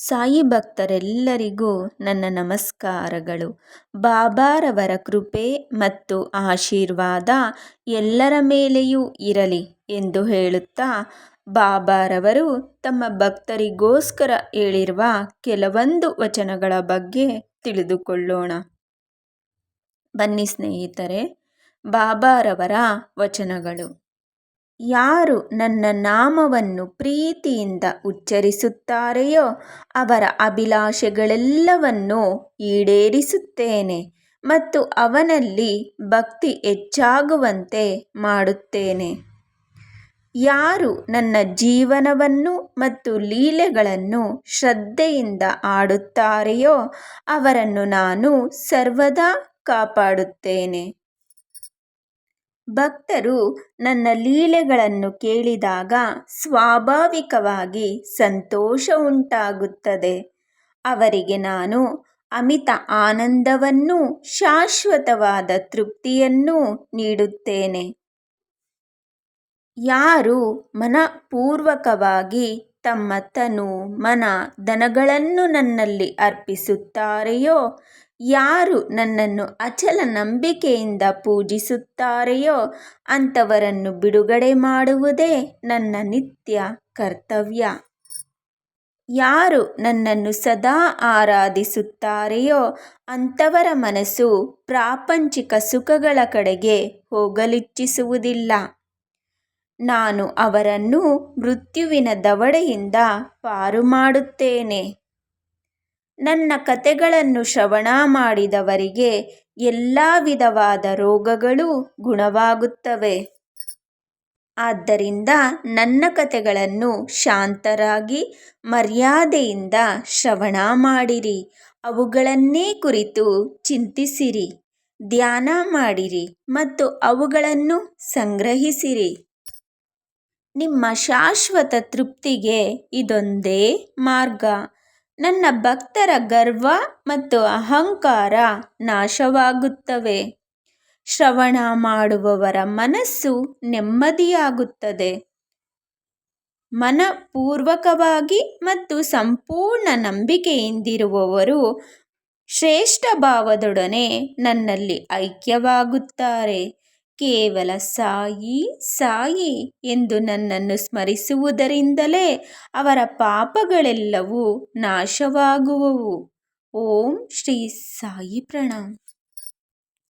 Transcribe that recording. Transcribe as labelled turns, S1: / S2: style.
S1: ಸಾಯಿ ಭಕ್ತರೆಲ್ಲರಿಗೂ ನನ್ನ ನಮಸ್ಕಾರಗಳು. ಬಾಬಾರವರ ಕೃಪೆ ಮತ್ತು ಆಶೀರ್ವಾದ ಎಲ್ಲರ ಮೇಲೆಯೂ ಇರಲಿ ಎಂದು ಹೇಳುತ್ತಾ, ಬಾಬಾರವರು ತಮ್ಮ ಭಕ್ತರಿಗೋಸ್ಕರ ಹೇಳಿರುವ ಕೆಲವೊಂದು ವಚನಗಳ ಬಗ್ಗೆ ತಿಳಿದುಕೊಳ್ಳೋಣ. ಬನ್ನಿ ಸ್ನೇಹಿತರೆ, ಬಾಬಾರವರ ವಚನಗಳು. ಯಾರು ನನ್ನ ನಾಮವನ್ನು ಪ್ರೀತಿಯಿಂದ ಉಚ್ಚರಿಸುತ್ತಾರೆಯೋ ಅವರ ಅಭಿಲಾಷೆಗಳೆಲ್ಲವನ್ನೂ ಈಡೇರಿಸುತ್ತೇನೆ ಮತ್ತು ಅವನಲ್ಲಿ ಭಕ್ತಿ ಹೆಚ್ಚಾಗುವಂತೆ ಮಾಡುತ್ತೇನೆ. ಯಾರು ನನ್ನ ಜೀವನವನ್ನು ಮತ್ತು ಲೀಲೆಗಳನ್ನು ಶ್ರದ್ಧೆಯಿಂದ ಆಡುತ್ತಾರೆಯೋ ಅವರನ್ನು ನಾನು ಸರ್ವದಾ ಕಾಪಾಡುತ್ತೇನೆ. ಭಕ್ತರು ನನ್ನ ಲೀಲೆಗಳನ್ನು ಕೇಳಿದಾಗ ಸ್ವಾಭಾವಿಕವಾಗಿ ಸಂತೋಷ ಉಂಟಾಗುತ್ತದೆ. ಅವರಿಗೆ ನಾನು ಅಮಿತ ಆನಂದವನ್ನೂ ಶಾಶ್ವತವಾದ ತೃಪ್ತಿಯನ್ನೂ ನೀಡುತ್ತೇನೆ. ಯಾರು ಮನಪೂರ್ವಕವಾಗಿ ತಮ್ಮ ತನು ಮನ ದನಗಳನ್ನು ನನ್ನಲ್ಲಿ ಅರ್ಪಿಸುತ್ತಾರೆಯೋ ಯಾರು ನನ್ನನ್ನು ಅಚಲ ನಂಬಿಕೆಯಿಂದ ಪೂಜಿಸುತ್ತಾರೆಯೋ ಅಂಥವರನ್ನು ಬಿಡುಗಡೆ ಮಾಡುವುದೇ ನನ್ನ ನಿತ್ಯ ಕರ್ತವ್ಯ. ಯಾರು ನನ್ನನ್ನು ಸದಾ ಆರಾಧಿಸುತ್ತಾರೆಯೋ ಅಂಥವರ ಮನಸ್ಸು ಪ್ರಾಪಂಚಿಕ ಸುಖಗಳ ಕಡೆಗೆ ಹೋಗಲಿಚ್ಛಿಸುವುದಿಲ್ಲ. ನಾನು ಅವರನ್ನು ಮೃತ್ಯುವಿನ ದವಡೆಯಿಂದ ಪಾರು ಮಾಡುತ್ತೇನೆ. ನನ್ನ ಕಥೆಗಳನ್ನು ಶ್ರವಣ ಮಾಡಿದವರಿಗೆ ಎಲ್ಲ ವಿಧವಾದ ರೋಗಗಳು ಗುಣವಾಗುತ್ತವೆ. ಆದ್ದರಿಂದ ನನ್ನ ಕಥೆಗಳನ್ನು ಶಾಂತರಾಗಿ, ಮರ್ಯಾದೆಯಿಂದ ಶ್ರವಣ ಮಾಡಿರಿ. ಅವುಗಳನ್ನೇ ಕುರಿತು ಚಿಂತಿಸಿರಿ, ಧ್ಯಾನ ಮಾಡಿರಿ ಮತ್ತು ಅವುಗಳನ್ನು ಸಂಗ್ರಹಿಸಿರಿ. ನಿಮ್ಮ ಶಾಶ್ವತ ತೃಪ್ತಿಗೆ ಇದೊಂದೇ ಮಾರ್ಗ. ನನ್ನ ಭಕ್ತರ ಗರ್ವ ಮತ್ತು ಅಹಂಕಾರ ನಾಶವಾಗುತ್ತವೆ. ಶ್ರವಣ ಮಾಡುವವರ ಮನಸ್ಸು ನೆಮ್ಮದಿಯಾಗುತ್ತದೆ. ಮನಪೂರ್ವಕವಾಗಿ ಮತ್ತು ಸಂಪೂರ್ಣ ನಂಬಿಕೆಯಿಂದಿರುವವರು ಶ್ರೇಷ್ಠ ಭಾವದೊಡನೆ ನನ್ನಲ್ಲಿ ಐಕ್ಯವಾಗುತ್ತಾರೆ. ಕೇವಲ ಸಾಯಿ ಸಾಯಿ ಎಂದು ನನ್ನನ್ನು ಸ್ಮರಿಸುವುದರಿಂದಲೇ ಅವರ ಪಾಪಗಳೆಲ್ಲವೂ ನಾಶವಾಗುವವು. ಓಂ ಶ್ರೀ ಸಾಯಿ ಪ್ರಣಾಮ್.